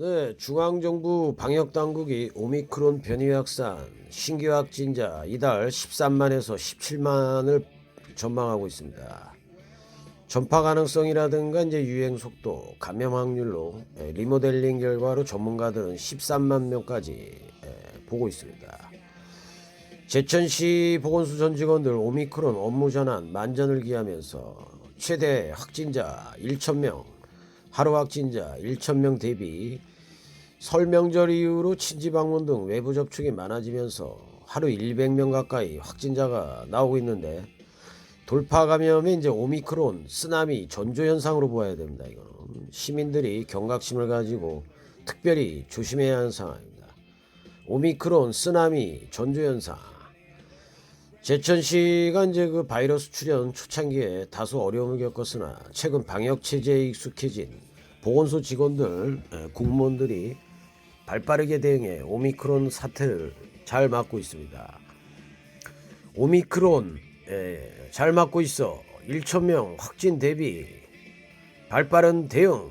네, 중앙정부 방역당국이 오미크론 변이 확산 신규 확진자 이달 13만에서 17만을 전망하고 있습니다. 전파 가능성이라든가 이제 유행 속도, 감염 확률로 예, 리모델링 결과로 전문가들은 13만 명까지 예, 보고 있습니다. 제천시 보건소 전 직원들 오미크론 업무 전환 만전을 기하면서 최대 확진자 1,000명, 하루 확진자 1,000명 대비 설 명절 이후로 친지 방문 등 외부 접촉이 많아지면서 하루 100명 가까이 확진자가 나오고 있는데 돌파 감염이 이제 오미크론 쓰나미 전조 현상으로 보아야 됩니다. 이거는 시민들이 경각심을 가지고 특별히 조심해야 하는 상황입니다. 오미크론 쓰나미 전조 현상. 제천시가 이제 그 바이러스 출현 초창기에 다소 어려움을 겪었으나 최근 방역 체제에 익숙해진 보건소 직원들, 에, 공무원들이 발빠르게 대응해 오미크론 사태를 잘 막고 있습니다. 오미크론 에, 잘 막고 있어 1천 명 확진 대비 발빠른 대응